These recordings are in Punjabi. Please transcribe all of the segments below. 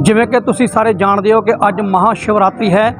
ਜਿਵੇਂ ਕਿ ਤੁਸੀਂ ਸਾਰੇ ਜਾਣਦੇ ਹੋ ਕਿ ਅੱਜ ਮਹਾ ਸ਼ਿਵਰਾਤਰੀ ਹੈ,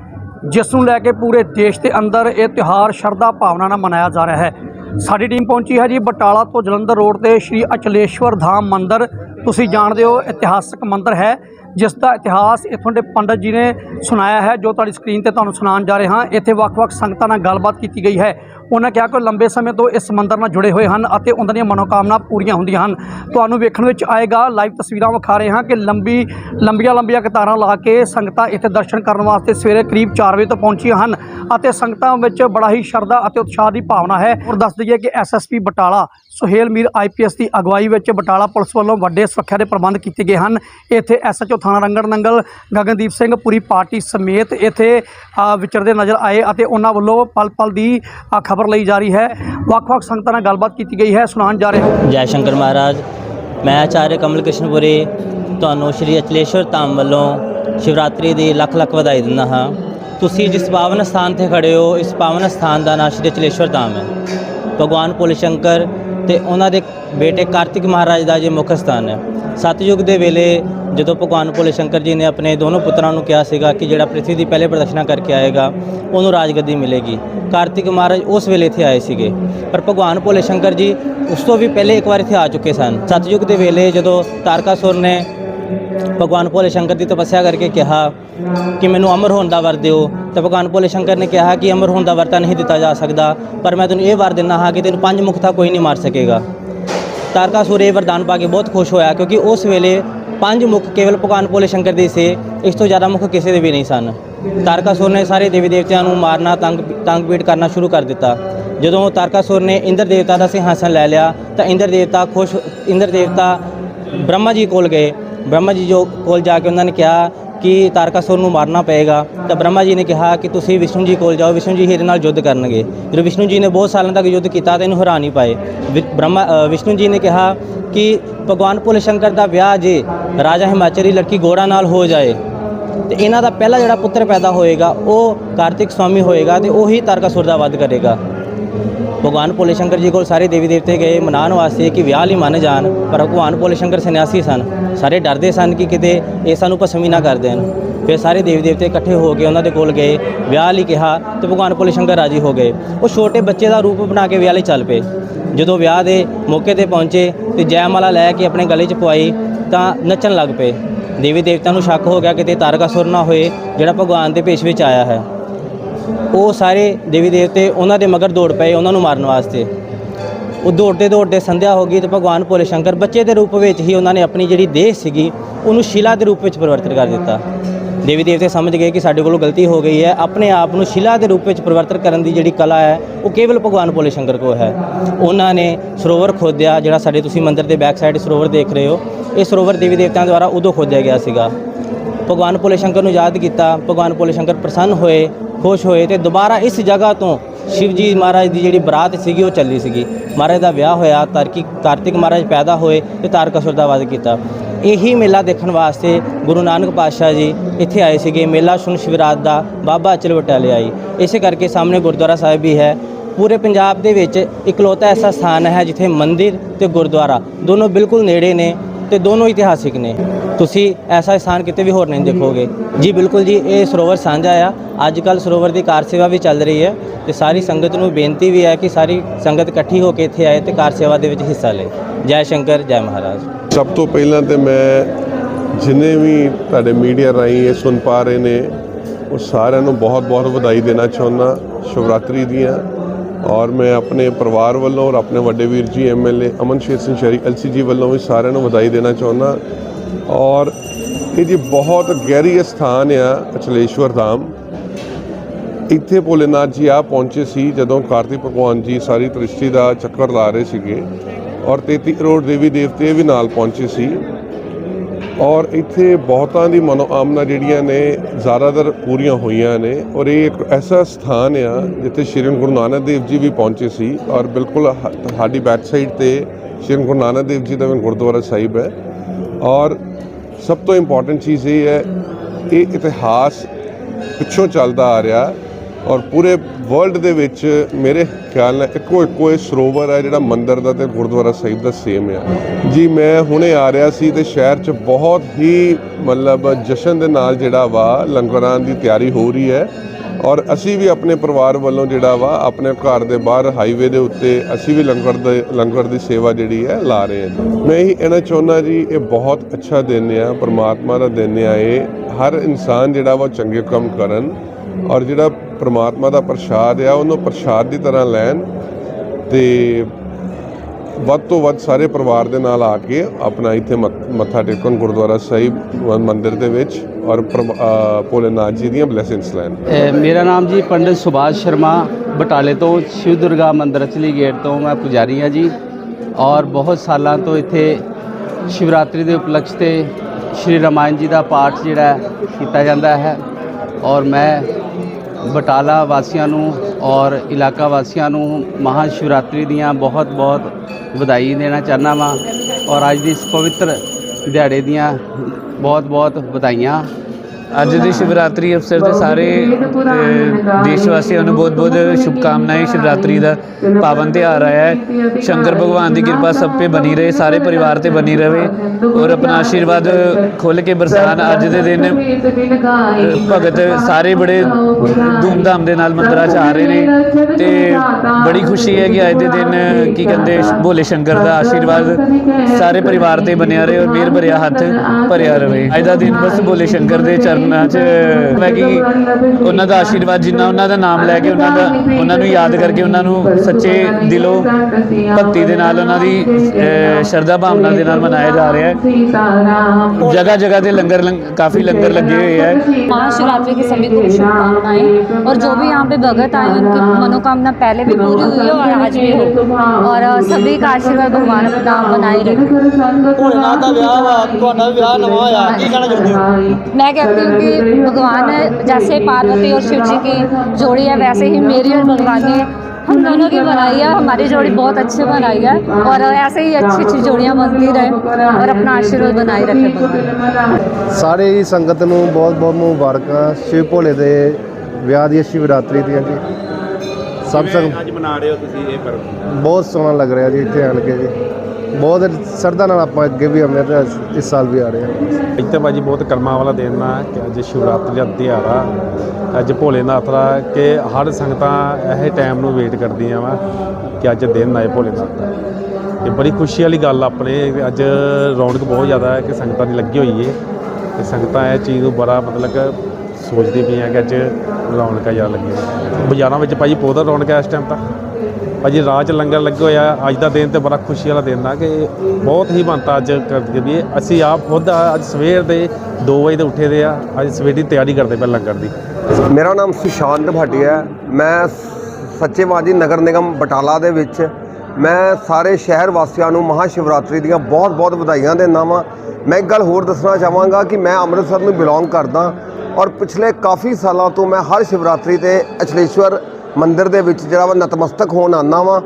ਜਿਸ ਨੂੰ ਲੈ ਕੇ ਪੂਰੇ ਦੇਸ਼ ਦੇ ਅੰਦਰ ਇਹ ਤਿਉਹਾਰ ਸ਼ਰਧਾ ਭਾਵਨਾ ਨਾਲ ਮਨਾਇਆ ਜਾ ਰਿਹਾ ਹੈ। ਸਾਡੀ ਟੀਮ ਪਹੁੰਚੀ ਹੈ ਜੀ ਬਟਾਲਾ ਤੋਂ ਜਲੰਧਰ ਰੋਡ ਤੇ, ਸ਼੍ਰੀ ਅਚਲੇਸ਼ਵਰ ਧਾਮ ਮੰਦਿਰ ਤੁਸੀਂ ਜਾਣਦੇ ਹੋ ਇਤਿਹਾਸਕ ਮੰਦਿਰ ਹੈ, ਜਿਸ ਦਾ ਇਤਿਹਾਸ ਇੱਥੋਂ ਦੇ ਪੰਡਤ ਜੀ ਨੇ ਸੁਣਾਇਆ ਹੈ, ਜੋ ਤੁਹਾਡੀ ਸਕਰੀਨ ਤੇ ਤੁਹਾਨੂੰ ਸੁਣਾਉਣ ਜਾ ਰਹੇ ਹਾਂ। ਇੱਥੇ ਵੱਖ-ਵੱਖ ਸੰਗਤਾਂ ਨਾਲ ਗੱਲਬਾਤ ਕੀਤੀ ਗਈ ਹੈ। ਉਹਨਾਂ ਕਿਹਾ ਕਿ ਲੰਬੇ ਸਮੇਂ ਤੋਂ ਇਸ ਮੰਦਰ ਨਾਲ ਜੁੜੇ ਹੋਏ ਹਨ ਅਤੇ ਉਹਨਾਂ ਦੀਆਂ ਮਨੋਕਾਮਨਾ ਪੂਰੀਆਂ ਹੁੰਦੀਆਂ ਹਨ। ਤੁਹਾਨੂੰ ਵੇਖਣ ਵਿੱਚ ਆਏਗਾ ਲਾਈਵ ਤਸਵੀਰਾਂ ਵਿਖਾ ਰਹੇ ਹਾਂ ਕਿ ਲੰਬੀ ਲੰਬੀਆਂ ਲੰਬੀਆਂ ਕਤਾਰਾਂ ਲਾ ਕੇ ਸੰਗਤਾਂ ਇੱਥੇ ਦਰਸ਼ਨ ਕਰਨ ਵਾਸਤੇ ਸਵੇਰੇ ਕਰੀਬ 4 ਵਜੇ ਤੋਂ ਪਹੁੰਚੀਆਂ ਹਨ ਅਤੇ ਸੰਗਤਾਂ ਵਿੱਚ ਬੜਾ ਹੀ ਸ਼ਰਧਾ ਅਤੇ ਉਤਸ਼ਾਹ ਦੀ ਭਾਵਨਾ ਹੈ। ਔਰ ਦੱਸ ਦਈਏ ਕਿ ਐਸਐਸਪੀ ਬਟਾਲਾ ਸੁਹੇਲ ਮੀਰ ਆਈਪੀਐਸ ਦੀ ਅਗਵਾਈ ਵਿੱਚ ਬਟਾਲਾ ਪੁਲਿਸ ਵੱਲੋਂ ਵੱਡੇ ਸੁਰੱਖਿਆ ਦੇ ਪ੍ਰਬੰਧ ਕੀਤੇ ਗਏ ਹਨ। ਇੱਥੇ ਐਸਐਚਓ ਥਾਣਾ ਰੰਗੜ ਨੰਗਲ, ਗਗਨਦੀਪ ਸਿੰਘ ਪੂਰੀ ਪਾਰਟੀ ਸਮੇਤ ਇੱਥੇ ਵਿਚਰਦੇ ਨਜ਼ਰ ਆਏ ਅਤੇ ਉਹਨਾਂ ਵੱਲੋਂ ਪਲ ਪਲ ਦੀ ਖਬਰ ਲਈ ਜਾ ਰਹੀ ਹੈ। ਵੱਖ-ਵੱਖ ਸੰਗਤਾਂ ਨਾਲ ਗੱਲਬਾਤ ਕੀਤੀ ਗਈ ਹੈ। ਸੁਣਾਉਣ ਜਾ ਰਹੇ ਹਾਂ। ਜੈ ਸ਼ੰਕਰ ਮਹਾਰਾਜ। ਮੈਂ ਆਚਾර්य ਕਮਲ ਕ੍ਰਿਸ਼ਨਪੁਰੀ ਤੁਹਾਨੂੰ ਸ਼੍ਰੀ ਅਚਲੇਸ਼ਵਰ ਧਾਮ ਵੱਲੋਂ ਸ਼ਿਵਰਾਤਰੀ ਦੀ ਲੱਖ ਲੱਖ ਵਧਾਈ ਦਿੰਦਾ ਹਾਂ। ਤੁਸੀਂ ਜਿਸ ਪਾਵਨ ਸਥਾਨ ਤੇ ਖੜੇ ਹੋ, ਇਸ ਪਾਵਨ ਸਥਾਨ ਦਾ ਨਾਮ ਸ਼੍ਰੀ ਅਚਲੇਸ਼ਵਰ ਧਾਮ ਹੈ। ਭਗਵਾਨ ਭੋਲੇ ਸ਼ੰਕਰ ਤੇ ਉਹਨਾਂ ਦੇ ਬੇਟੇ ਕਾਰਤਿਕ ਮਹਾਰਾਜ ਦਾ ਜੇ ਮੁੱਖ ਸਥਾਨ ਹੈ। ਸਤਯੁਗ ਦੇ ਵੇਲੇ ਜਦੋਂ ਭਗਵਾਨ ਭੋਲੇ ਸ਼ੰਕਰ ਜੀ ਨੇ ਆਪਣੇ ਦੋਨੋਂ ਪੁੱਤਰਾਂ ਨੂੰ ਕਿਹਾ ਸੀਗਾ ਕਿ ਜਿਹੜਾ ਪ੍ਰਿਥਵੀ ਦੀ ਪਹਿਲੇ ਪ੍ਰਦਰਸ਼ਨਾ ਕਰਕੇ ਆਏਗਾ, ਉਹਨੂੰ ਰਾਜਗੱਦੀ ਮਿਲੇਗੀ। ਕਾਰਤਿਕ ਮਹਾਰਾਜ ਉਸ ਵੇਲੇ ਇੱਥੇ ਆਏ ਸੀਗੇ। ਪਰ ਭਗਵਾਨ ਭੋਲੇ ਸ਼ੰਕਰ ਜੀ ਉਸ ਤੋਂ ਵੀ ਪਹਿਲੇ ਇੱਕ ਵਾਰ ਇੱਥੇ ਆ ਚੁੱਕੇ ਸਨ। ਸਤਯੁਗ ਦੇ ਵੇਲੇ ਜਦੋਂ ਤਾਰਕਾਸੁਰ ਨੇ ਭਗਵਾਨ ਭੋਲੇ ਸ਼ੰਕਰ ਦੀ ਤਪੱਸਿਆ ਕਰਕੇ ਕਿਹਾ ਕਿ ਮੈਨੂੰ ਅਮਰ ਹੋਣ ਦਾ ਵਰ ਦਿਓ। ਤਾਂ ਭਗਵਾਨ ਭੋਲੇ ਸ਼ੰਕਰ ਨੇ ਕਿਹਾ ਕਿ ਅਮਰ ਹੋਣ ਦਾ ਵਰ ਤਾਂ ਨਹੀਂ ਦਿੱਤਾ ਜਾ ਸਕਦਾ, ਪਰ ਮੈਂ ਤੈਨੂੰ ਇਹ ਵਰ ਦਿੰਦਾ ਹਾਂ ਕਿ ਤੈਨੂੰ ਪੰਜ ਮੁਖਤਾ ਕੋਈ ਨਹੀਂ ਮਾਰ ਸਕੇਗਾ। ਤਾਰਕਾਸੁਰ ਇਹ ਵਰਦਾਨ ਪਾ ਕੇ ਬਹੁਤ ਖੁਸ਼ ਹੋਇਆ ਕਿਉਂਕਿ ਉਸ ਵੇਲੇ ਪੰਜ ਮੁਖ ਕੇਵਲ ਭਗਵਾਨ ਭੋਲੇ ਸ਼ੰਕਰ ਦੇ ਸੀ, ਇਸ ਤੋਂ ਜ਼ਿਆਦਾ ਮੁਖ ਕਿਸੇ ਦੇ ਵੀ ਨਹੀਂ ਸਨ। ਤਾਰਕਾਸੁਰ ਨੇ ਸਾਰੇ ਦੇਵੀ ਦੇਵਤਿਆਂ ਨੂੰ ਮਾਰਨਾ, ਤੰਗ ਤੰਗ ਪੀੜ ਕਰਨਾ ਸ਼ੁਰੂ ਕਰ ਦਿੱਤਾ। ਜਦੋਂ ਤਾਰਕਾਸੁਰ ਨੇ ਇੰਦਰ ਦੇਵਤਾ ਦਾ ਸਿੰਘਾਸਨ ਲੈ ਲਿਆ, ਤਾਂ ਇੰਦਰ ਦੇਵਤਾ ਖੁਸ਼, ਇੰਦਰ ਦੇਵਤਾ ਬ੍ਰਹਮਾ ਜੀ ਕੋਲ ਗਏ। ਬ੍ਰਹਮਾ ਜੀ ਜੋ ਕੋਲ ਜਾ ਕੇ ਉਹਨਾਂ ਨੇ ਕਿਹਾ ਕਿ ਤਾਰਕਾਸੁਰ ਨੂੰ ਮਾਰਨਾ ਪਏਗਾ, ਤਾਂ ਬ੍ਰਹਮਾ ਜੀ ਨੇ ਕਿਹਾ ਕਿ ਤੁਸੀਂ ਵਿਸ਼ਨੂੰ ਜੀ ਕੋਲ ਜਾਓ, ਵਿਸ਼ਨੂੰ ਜੀ ਇਹਦੇ ਨਾਲ ਯੁੱਧ ਕਰਨਗੇ। ਜਦੋਂ ਵਿਸ਼ਨੂੰ ਜੀ ਨੇ ਬਹੁਤ ਸਾਲਾਂ ਤੱਕ ਯੁੱਧ ਕੀਤਾ ਤਾਂ ਇਹਨੂੰ ਹਰਾ ਨਹੀਂ ਪਾਏ। ਵਿ- ਬ੍ਰਹਮਾ ਵਿਸ਼ਨੂੰ ਜੀ ਨੇ ਕਿਹਾ ਕਿ ਭਗਵਾਨ ਭੋਲੇ ਸ਼ੰਕਰ ਦਾ ਵਿਆਹ ਜੇ ਰਾਜਾ ਹਿਮਾਚਰੀ ਲੜਕੀ ਗੋੜਾ ਨਾਲ ਹੋ ਜਾਏ, ਤੇ ਇਹਨਾਂ ਦਾ ਪਹਿਲਾ ਜਿਹੜਾ ਪੁੱਤਰ ਪੈਦਾ ਹੋਏਗਾ, ਉਹ ਕਾਰਤਿਕ ਸਵਾਮੀ ਹੋਏਗਾ ਤੇ ਉਹੀ ਤਾਰਕਾਸੁਰ ਦਾ ਵੱਧ ਕਰੇਗਾ। ਭਗਵਾਨ ਭੋਲੇ ਸ਼ੰਕਰ ਜੀ ਕੋਲ ਸਾਰੇ ਦੇਵੀ ਦੇਵਤੇ ਗਏ, ਮਨਾਉਣ ਵਾਸਤੇ ਕਿ ਵਿਆਹ ਲਈ ਮੰਨ ਜਾਣ, ਪਰ ਭਗਵਾਨ ਭੋਲੇ ਸ਼ੰਕਰ ਸੰਨਿਆਸੀ ਸਨ। ਸਾਰੇ ਡਰਦੇ ਸਨ ਕਿ ਕਿਤੇ ਇਹ ਸਾਨੂੰ ਭਸਮੀ ਨਾ ਕਰ ਦੇਣ। ਫਿਰ ਸਾਰੇ ਦੇਵੀ ਦੇਵਤੇ ਇਕੱਠੇ ਹੋ ਕੇ ਉਹਨਾਂ ਦੇ ਕੋਲ ਗਏ, ਵਿਆਹ ਲਈ ਕਿਹਾ ਤੇ ਭਗਵਾਨ ਭੋਲੇ ਸ਼ੰਕਰ ਰਾਜੀ ਹੋ ਗਏ। ਉਹ ਛੋਟੇ ਬੱਚੇ ਦਾ ਰੂਪ ਬਣਾ ਕੇ ਵਿਆਹ ਲਈ ਚੱਲ ਪਏ। ਜਦੋਂ ਵਿਆਹ ਦੇ ਮੌਕੇ ਤੇ ਪਹੁੰਚੇ ਤੇ ਜੈਮਾਲਾ ਲੈ ਕੇ ਆਪਣੇ ਗਲੇ 'ਚ ਪਵਾਈ ਤਾਂ ਨੱਚਣ ਲੱਗ ਪਏ। ਦੇਵੀ ਦੇਵਤਿਆਂ ਨੂੰ ਸ਼ੱਕ ਹੋ ਗਿਆ ਕਿਤੇ ਤਾਰਕਾਸੁਰ ਨਾ ਹੋਏ, ਜਿਹੜਾ ਭਗਵਾਨ ਦੇ ਭੇਸ਼ ਵਿੱਚ ਆਇਆ ਹੈ। ਉਹ ਸਾਰੇ ਦੇਵੀ ਦੇਵਤੇ ਉਹਨਾਂ ਦੇ ਮਗਰ ਦੌੜ ਪਏ ਉਹਨਾਂ ਨੂੰ ਮਾਰਨ ਵਾਸਤੇ। ਉਹ ਦੌੜਦੇ ਦੌੜਦੇ ਸੰਧਿਆ ਹੋ ਗਈ ਤੇ ਭਗਵਾਨ ਭੋਲੇ ਸ਼ੰਕਰ ਬੱਚੇ ਦੇ ਰੂਪ ਵਿੱਚ ਹੀ ਉਹਨਾਂ ਨੇ ਆਪਣੀ ਜਿਹੜੀ ਦੇਹ ਸੀਗੀ, ਉਹਨੂੰ ਸ਼ਿਲਾ ਦੇ ਰੂਪ ਵਿੱਚ ਪਰਿਵਰਤਿਤ ਕਰ ਦਿੱਤਾ। ਦੇਵੀ ਦੇਵਤੇ ਸਮਝ ਗਏ ਕਿ ਸਾਡੇ ਕੋਲੋਂ ਗਲਤੀ ਹੋ ਗਈ ਹੈ, ਆਪਣੇ ਆਪ ਨੂੰ ਸ਼ਿਲਾ ਦੇ ਰੂਪ ਵਿੱਚ ਪਰਿਵਰਤਨ ਕਰਨ ਦੀ ਜਿਹੜੀ ਕਲਾ ਹੈ, ਉਹ ਕੇਵਲ ਭਗਵਾਨ ਭੋਲੇ ਸ਼ੰਕਰ ਕੋਲ ਹੈ। ਉਹਨਾਂ ਨੇ ਸਰੋਵਰ ਖੋਦਿਆ, ਜਿਹੜਾ ਸਾਡੇ ਤੁਸੀਂ ਮੰਦਿਰ ਦੇ ਬੈਕ ਸਾਈਡ ਸਰੋਵਰ ਦੇਖ ਰਹੇ ਹੋ, ਇਹ ਸਰੋਵਰ ਦੇਵੀ ਦੇਵਤਿਆਂ ਦੁਆਰਾ ਉਦੋਂ ਖੋਦਿਆ ਗਿਆ ਸੀਗਾ। ਭਗਵਾਨ ਭੋਲੇ ਸ਼ੰਕਰ ਨੂੰ ਯਾਦ ਕੀਤਾ, ਭਗਵਾਨ ਭੋਲੇ ਸ਼ੰਕਰ ਪ੍ਰਸੰਨ ਹੋਏ, ਖੁਸ਼ ਹੋਏ ਤੇ ਦੁਬਾਰਾ ਇਸ ਜਗ੍ਹਾ ਤੋਂ ਸ਼ਿਵ ਜੀ ਮਹਾਰਾਜ ਦੀ ਜਿਹੜੀ ਬਰਾਤ ਸੀਗੀ, ਉਹ ਚੱਲੀ ਸੀਗੀ। ਮਹਾਰਾਜ ਦਾ ਵਿਆਹ ਹੋਇਆ, ਤਾਰਕੀ, ਕਾਰਤਿਕ ਮਹਾਰਾਜ ਪੈਦਾ ਹੋਏ ਤੇ ਤਾਰਕਾਸੁਰ ਦਾ ਵਧ ਕੀਤਾ। ਇਹੀ ਮੇਲਾ ਦੇਖਣ ਵਾਸਤੇ ਗੁਰੂ ਨਾਨਕ ਪਾਤਸ਼ਾਹ ਜੀ ਇੱਥੇ ਆਏ ਸੀਗੇ। ਮੇਲਾ ਸੁਣ ਸ਼ਿਵਰਾਤ ਦਾ ਬਾਬਾ ਅਚਲ ਵਟਾਲੇ ਆਈ। ਇਸੇ ਕਰਕੇ ਸਾਹਮਣੇ ਗੁਰਦੁਆਰਾ ਸਾਹਿਬ ਵੀ ਹੈ। ਪੂਰੇ ਪੰਜਾਬ ਦੇ ਵਿੱਚ ਇਕਲੌਤਾ ਐਸਾ ਸਥਾਨ ਹੈ ਜਿੱਥੇ ਮੰਦਿਰ ਤੇ ਗੁਰਦੁਆਰਾ ਦੋਨੋਂ ਬਿਲਕੁਲ ਨੇੜੇ ਨੇ। ਤੇ ਦੋਨੋਂ ਇਤਿਹਾਸਿਕ ਨੇ। ਤੁਸੀਂ ਐਸਾ ਸਥਾਨ ਕਿਤੇ ਵੀ ਹੋਰ ਨਹੀਂ ਦੇਖੋਗੇ। ਜੀ, ਬਿਲਕੁਲ ਜੀ, ਇਹ ਸਰੋਵਰ ਸਾਂਝਾ ਆ। ਅੱਜ ਕੱਲ ਸਰੋਵਰ ਦੀ ਕਾਰ ਸੇਵਾ ਵੀ ਚੱਲ ਰਹੀ ਹੈ ਤੇ ਸਾਰੀ ਸੰਗਤ ਨੂੰ ਬੇਨਤੀ ਵੀ ਹੈ ਕਿ ਸਾਰੀ ਸੰਗਤ ਇਕੱਠੀ ਹੋ ਕੇ ਇੱਥੇ ਆਏ ਤੇ ਕਾਰ ਸੇਵਾ ਦੇ ਵਿੱਚ ਹਿੱਸਾ ਲਏ। ਜੈ ਸ਼ੰਕਰ, ਜੈ ਮਹਾਰਾਜ। ਸਭ ਤੋਂ ਪਹਿਲਾਂ ਤੇ ਮੈਂ ਜਿੰਨੇ ਵੀ ਤੁਹਾਡੇ ਮੀਡੀਆ ਰਾਹੀਂ ਇਹ ਸੁਣ ਪਾ ਰਹੇ ਨੇ, ਉਹ ਸਾਰਿਆਂ ਨੂੰ ਬਹੁਤ-ਬਹੁਤ ਵਧਾਈ ਦੇਣਾ ਚਾਹੁੰਦਾ। ਸ਼ਿਵਰਾਤਰੀ ਦੀਆਂ ਔਰ ਮੈਂ ਆਪਣੇ ਪਰਿਵਾਰ ਵੱਲੋਂ ਔਰ ਆਪਣੇ ਵੱਡੇ ਵੀਰ ਜੀ ਐਮਐਲਏ ਅਮਨਸ਼ੇਰ ਸਿੰਘ ਸ਼ਹਿਰੀ ਐਲਸੀਜੀ ਵੱਲੋਂ ਵੀ ਸਾਰਿਆਂ ਨੂੰ ਵਧਾਈ ਦੇਣਾ ਚਾਹੁੰਦਾ। ਔਰ ਇਹ ਜੀ ਬਹੁਤ ਗਹਿਰੀ ਸਥਾਨ ਆ ਅਚਲੇਸ਼ਵਰ ਧਾਮ। ਇੱਥੇ ਭੋਲੇਨਾਥ ਜੀ ਆ ਪਹੁੰਚੇ ਸੀ ਜਦੋਂ ਕਾਰਤਿਕ ਭਗਵਾਨ ਜੀ ਸਾਰੀ ਤ੍ਰਿਸ਼ਟੀ ਦਾ ਚੱਕਰ ਲਾ ਰਹੇ ਸੀਗੇ। ਔਰ 33 ਕਰੋੜ ਦੇਵੀ ਦੇਵਤੇ ਵੀ ਨਾਲ ਪਹੁੰਚੇ ਸੀ। ਔਰ ਇੱਥੇ ਬਹੁਤਾਂ ਦੀ ਮਨੋਕਾਮਨਾ ਜਿਹੜੀਆਂ ਨੇ ਜ਼ਿਆਦਾਤਰ ਪੂਰੀਆਂ ਹੋਈਆਂ ਨੇ ਔਰ ਇਹ ਇੱਕ ਐਸਾ ਸਥਾਨ ਆ ਜਿੱਥੇ ਸ਼੍ਰੀ ਗੁਰੂ ਨਾਨਕ ਦੇਵ ਜੀ ਵੀ ਪਹੁੰਚੇ ਸੀ ਔਰ ਬਿਲਕੁਲ ਸਾਡੀ ਬੈਕ ਸਾਈਡ ਤੇ ਸ਼੍ਰੀ ਗੁਰੂ ਨਾਨਕ ਦੇਵ ਜੀ ਦਾ ਵੀ ਗੁਰਦੁਆਰਾ ਸਾਹਿਬ ਹੈ ਔਰ ਸਭ ਤੋਂ ਇੰਪੋਰਟੈਂਟ ਚੀਜ਼ ਇਹ ਹੈ, ਇਹ ਇਤਿਹਾਸ ਪਿੱਛੋਂ ਚੱਲਦਾ ਆ ਰਿਹਾ ਔਰ ਪੂਰੇ ਵਰਲਡ ਦੇ ਵਿੱਚ ਮੇਰੇ ਖਿਆਲ ਨਾਲ ਇੱਕੋ ਇੱਕੋ ਇਹ ਸਰੋਵਰ ਹੈ ਜਿਹੜਾ ਮੰਦਿਰ ਦਾ ਤੇ ਗੁਰਦੁਆਰਾ ਸਾਹਿਬ ਦਾ ਸੇਮ ਆ। ਜੀ, ਮੈਂ ਹੁਣੇ ਆ ਰਿਹਾ ਸੀ ਤੇ ਸ਼ਹਿਰ 'ਚ ਬਹੁਤ ਹੀ ਮਤਲਬ ਜਸ਼ਨ ਦੇ ਨਾਲ ਜਿਹੜਾ ਵਾ, ਲੰਗਰਾਂ ਦੀ ਤਿਆਰੀ ਹੋ ਰਹੀ ਹੈ। ਔਰ ਅਸੀਂ ਵੀ ਆਪਣੇ ਪਰਿਵਾਰ ਵੱਲੋਂ ਜਿਹੜਾ ਵਾ, ਆਪਣੇ ਘਰ ਦੇ ਬਾਹਰ ਹਾਈਵੇ ਦੇ ਉੱਤੇ ਅਸੀਂ ਵੀ ਲੰਗਰ ਦੇ, ਲੰਗਰ ਦੀ ਸੇਵਾ ਜਿਹੜੀ ਹੈ, ਲਾ ਰਹੇ ਹਾਂ ਮੈਂ ਇਹੀ ਕਹਿਣਾ ਚਾਹੁੰਦਾ ਜੀ, ਇਹ ਬਹੁਤ ਅੱਛਾ ਦਿਨ ਆ, ਪਰਮਾਤਮਾ ਦਾ ਦਿਨ ਆ ਇਹ। ਹਰ ਇਨਸਾਨ ਜਿਹੜਾ ਵਾ, ਚੰਗੇ ਕੰਮ ਕਰਨ। ਔਰ ਜਿਹੜਾ ਪ੍ਰਮਾਤਮਾ ਦਾ ਪ੍ਰਸ਼ਾਦ ਆ ਉਹਨੂੰ ਪ੍ਰਸ਼ਾਦ ਦੀ ਤਰ੍ਹਾਂ ਲੈਣ ਤੇ ਵੱਧ ਤੋਂ ਵੱਧ ਸਾਰੇ ਪਰਿਵਾਰ ਦੇ ਨਾਲ ਆ ਕੇ ਆਪਣਾ ਇੱਥੇ ਮੱਥ- ਮੱਥਾ ਟੇਕਣ ਗੁਰਦੁਆਰਾ ਸਾਹਿਬ ਮ- ਮੰਦਿਰ ਦੇ ਵਿੱਚ ਔਰ ਪ੍ਰਭ- ਅ, ਭੋਲੇਨਾਥ ਜੀ ਦੀਆਂ ਬਲੇਸਿੰਗਸ ਲੈਣ। ਮੇਰਾ ਨਾਮ ਜੀ ਪੰਡਿਤ ਸੁਭਾਸ਼ ਸ਼ਰਮਾ ਬਟਾਲੇ ਤੋਂ ਸ਼ਿਵ ਦੁਰਗਾ ਮੰਦਿਰ ਅਚਲੀ ਗੇਟ ਤੋਂ ਮੈਂ ਪੁਜਾਰੀ ਹਾਂ ਜੀ ਔਰ ਬਹੁਤ ਸਾਲਾਂ ਤੋਂ ਇੱਥੇ ਸ਼ਿਵਰਾਤਰੀ ਦੇ ਉਪਲਕਸ਼ ਤੇ ਸ਼੍ਰੀ ਰਾਮਾਇਣ ਜੀ ਦਾ ਪਾਠ ਜਿਹੜਾ ਕੀਤਾ ਜਾਂਦਾ ਹੈ ਔਰ ਮੈਂ ਬਟਾਲਾ ਵਾਸੀਆਂ ਨੂੰ ਔਰ ਇਲਾਕਾ ਵਾਸੀਆਂ ਨੂੰ ਮਹਾ ਸ਼ਿਵਰਾਤਰੀ ਦੀਆਂ ਬਹੁਤ ਬਹੁਤ ਵਧਾਈ ਦੇਣਾ ਚਾਹੁੰਦਾ ਵਾਂ। ਔਰ ਅੱਜ ਦੀ ਇਸ ਪਵਿੱਤਰ ਦਿਹਾੜੇ ਦੀਆਂ ਬਹੁਤ ਬਹੁਤ ਵਧਾਈਆਂ। ਅੱਜ ਦੇ ਸ਼ਿਵਰਾਤਰੀ ਅਵਸਰ ਤੇ ਸਾਰੇ ਦੇਸ਼ ਵਾਸੀਆਂ ਨੂੰ ਬਹੁਤ-ਬਹੁਤ ਸ਼ੁਭਕਾਮਨਾएं ਸ਼ਿਵਰਾਤਰੀ ਦਾ ਪਾਵਨ ਤਿਉਹਾਰ ਆਇਆ ਹੈ। ਸ਼ੰਕਰ ਭਗਵਾਨ ਦੀ ਕਿਰਪਾ ਸਭ ਤੇ ਬਣੀ ਰਹੇ, ਸਾਰੇ ਪਰਿਵਾਰ ਤੇ ਬਣੀ ਰਹੇ ਔਰ ਆਪਣਾ ਆਸ਼ੀਰਵਾਦ ਖੁੱਲ ਕੇ ਬਰਸਾਨ ਅੱਜ ਦੇ ਦਿਨ ਭਗਤ ਸਾਰੇ ਬੜੇ ਧੂਮਧਾਮ ਦੇ ਨਾਲ ਮੰਦਰਾਂ 'ਚ ਆ ਰਹੇ ਨੇ ਤੇ ਬੜੀ ਖੁਸ਼ੀ ਹੈ ਕਿ ਅੱਜ ਦੇ ਦਿਨ, ਕੀ ਕਹਿੰਦੇ, ਭੋਲੇ ਸ਼ੰਕਰ ਦਾ ਆਸ਼ੀਰਵਾਦ ਸਾਰੇ ਪਰਿਵਾਰ ਤੇ ਬਣਿਆ ਰਹੇ ਔਰ ਮਿਹਰ ਭਰਿਆ ਹੱਥ ਭਰਿਆ ਰਹੇ। ਅੱਜ ਦਾ ਦਿਨ ਬਸ ਭੋਲੇ ਸ਼ੰਕਰ ਦੇ ਚਰਨ 'ਚ ਮੈਂ ਕਿ ਉਹਨਾਂ ਦਾ ਆਸ਼ੀਰਵਾਦ ਜਿੰਨਾ ਉਹਨਾਂ ਦਾ ਨਾਮ ਲੈ ਕੇ ਉਹਨਾਂ ਦਾ ਉਹਨਾਂ ਨੂੰ ਯਾਦ ਕਰਕੇ ਉਹਨਾਂ ਨੂੰ ਸੱਚੇ ਦਿਲੋਂ ਭਗਤੀ ਦੇ ਨਾਲ ਉਹਨਾਂ ਦੀ ਅ, ਸ਼ਰਧਾ ਭਾਵਨਾ ਦੇ ਨਾਲ ਮਨਾਇਆ ਜਾ ਰਿਹਾ ਹੈ जगह जगह पे लंगर लंग, काफ़ी लंगर लगे हुए हैं महाशिवरात्रि की सभी को शुभकामनाएं और जो भी यहाँ पे भगत आए उनकी मनोकामना पहले भी पूरी हुई है और आज भी हो और अ, सभी का आशीर्वाद भगवान अपना बनाए रखे ਭੋਲੇਨਾਥ ਦਾ ਵਿਆਹ ਵਾ ਤੁਹਾਡਾ ਵੀ ਵਿਆਹ ਨਵਾਂ ਹੋਇਆ ਕੀ ਕਹਿਣਾ ਚਾਹੁੰਦੇ ਹੋ मैं कहती हूँ कि भगवान जैसे पार्वती और शिव जी की जोड़ी है वैसे ही मेरी और भगवान ने हम दोनों की बनाई है हमारी जोड़ी बहुत अच्छी बनाई है और ऐसे ही अच्छी अच्छी जोड़ियाँ बनती रहे और अपना आशीर्वाद बनाए रखे भगवान ਸਾਰੇ ਹੀ ਸੰਗਤ ਨੂੰ ਬਹੁਤ ਬਹੁਤ ਮੁਬਾਰਕਾਂ ਸ਼ਿਵ ਭੋਲੇ ਦੇ ਵਿਆਹ ਦੀ ਸ਼ਿਵਰਾਤਰੀ ਦੀਆਂ ਜੀ ਸਭ ਸੰਗ ਅੱਜ ਮਨਾ ਰਹੇ ਹੋ ਤੁਸੀਂ ਇਹ ਪਰਵ ਬਹੁਤ ਸੋਹਣਾ ਲੱਗ ਰਿਹਾ ਜੀ ਇੱਥੇ ਆਣ ਕੇ ਜੀ ਬਹੁਤ ਸਰਦਾ ਨਾਲ ਆਪਾਂ ਅੱਗੇ ਵੀ ਆਉਂਦੇ ਤੇ ਇਸ ਸਾਲ ਵੀ ਆ ਰਹੇ ਹਾਂ। ਅੱਜ ਤਾਂ ਭਾਜੀ ਬਹੁਤ ਕਰਮਾਂ ਵਾਲਾ ਦਿਨ ਆ ਕਿ ਅੱਜ ਸ਼ਿਵਰਾਤਰੀ ਦਾ ਤਿਉਹਾਰ ਆ ਅੱਜ ਭੋਲੇਨਾਥ ਦਾ ਕਿ ਹਰ ਸੰਗਤਾਂ ਇਹ ਟਾਈਮ ਨੂੰ ਵੇਟ ਕਰਦੀਆਂ ਵਾ ਕਿ ਅੱਜ ਦਿਨ ਆਏ ਭੋਲੇਨਾਥ ਦਾ। ਇਹ ਬੜੀ ਖੁਸ਼ੀ ਵਾਲੀ ਗੱਲ ਆਪਣੇ ਅੱਜ ਰੌਣਕ ਬਹੁਤ ਜ਼ਿਆਦਾ ਹੈ ਕਿ ਸੰਗਤਾਂ ਦੀ ਲੱਗੀ ਹੋਈ ਏ। ਤੇ ਸੰਗਤਾਂ ਇਹ ਚੀਜ਼ ਨੂੰ ਬੜਾ ਮਤਲਬ ਕਿ ਸੋਚਦੀ ਪਈਆਂ ਕਿ ਅੱਜ ਰੌਣਕਾਂ ਜ਼ਿਆਦਾ ਲੱਗੀਆਂ। ਬਾਜ਼ਾਰਾਂ ਵਿੱਚ ਭਾਜੀ ਬਹੁਤ ਰੌਣਕ ਹੈ ਇਸ ਟਾਈਮ ਤਾਂ। ਅਜੇ ਰਾਹ 'ਚ ਲੰਗਰ ਲੱਗੇ ਹੋਇਆ ਅੱਜ ਦਾ ਦਿਨ ਤੇ ਬੜਾ ਖੁਸ਼ੀ ਵਾਲਾ ਦਿਨ ਆ ਕਿ ਬਹੁਤ ਹੀ ਬਣਤਾ ਅੱਜ ਕਰਦੇ ਵੀ ਅਸੀਂ ਆਪ ਖੁਦ ਅੱਜ ਸਵੇਰ ਦੇ 2 ਵਜੇ ਦੇ ਉੱਠੇ ਦੇ ਆ। ਅੱਜ ਸਵੇਰ ਦੀ ਤਿਆਰੀ ਕਰਦੇ ਪਏ ਲੰਗਰ ਦੀ। ਮੇਰਾ ਨਾਮ ਸੁਸ਼ਾਂਤ ਭਾਟੀਆ ਹੈ। ਮੈਂ ਸੱਚੇਵਾਦੀ ਨਗਰ ਨਿਗਮ ਬਟਾਲਾ ਦੇ ਵਿੱਚ ਮੈਂ ਸਾਰੇ ਸ਼ਹਿਰ ਵਾਸੀਆਂ ਨੂੰ ਮਹਾ ਸ਼ਿਵਰਾਤਰੀ ਦੀਆਂ ਬਹੁਤ-ਬਹੁਤ ਵਧਾਈਆਂ ਦਿੰਦਾ ਵਾਂ। ਮੈਂ ਇੱਕ ਗੱਲ ਹੋਰ ਦੱਸਣਾ ਚਾਹਾਂਗਾ ਕਿ ਮੈਂ ਅੰਮ੍ਰਿਤਸਰ ਨੂੰ ਬਿਲੋਂਗ ਕਰਦਾ ਔਰ ਪਿਛਲੇ ਕਾਫੀ ਸਾਲਾਂ ਤੋਂ ਮੈਂ ਹਰ ਸ਼ਿਵਰਾਤਰੀ ਤੇ ਅਚਲੇਸ਼ਵਰ ਮੰਦਿਰ ਦੇ ਵਿੱਚ ਜਿਹੜਾ ਵਾ ਨਤਮਸਤਕ ਹੋਣ ਆਉਂਦਾ ਵਾ।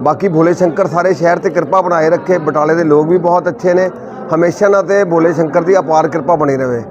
ਬਾਕੀ ਭੋਲੇ ਸ਼ੰਕਰ ਸਾਰੇ ਸ਼ਹਿਰ ਤੇ ਕਿਰਪਾ ਬਣਾਏ ਰੱਖੇ। ਬਟਾਲੇ ਦੇ ਲੋਕ ਵੀ ਬਹੁਤ ਅੱਛੇ ਨੇ। ਹਮੇਸ਼ਾ ਨਾ ਤੇ ਭੋਲੇ ਸ਼ੰਕਰ ਦੀ ਅਪਾਰ ਕਿਰਪਾ ਬਣੀ ਰਹੇ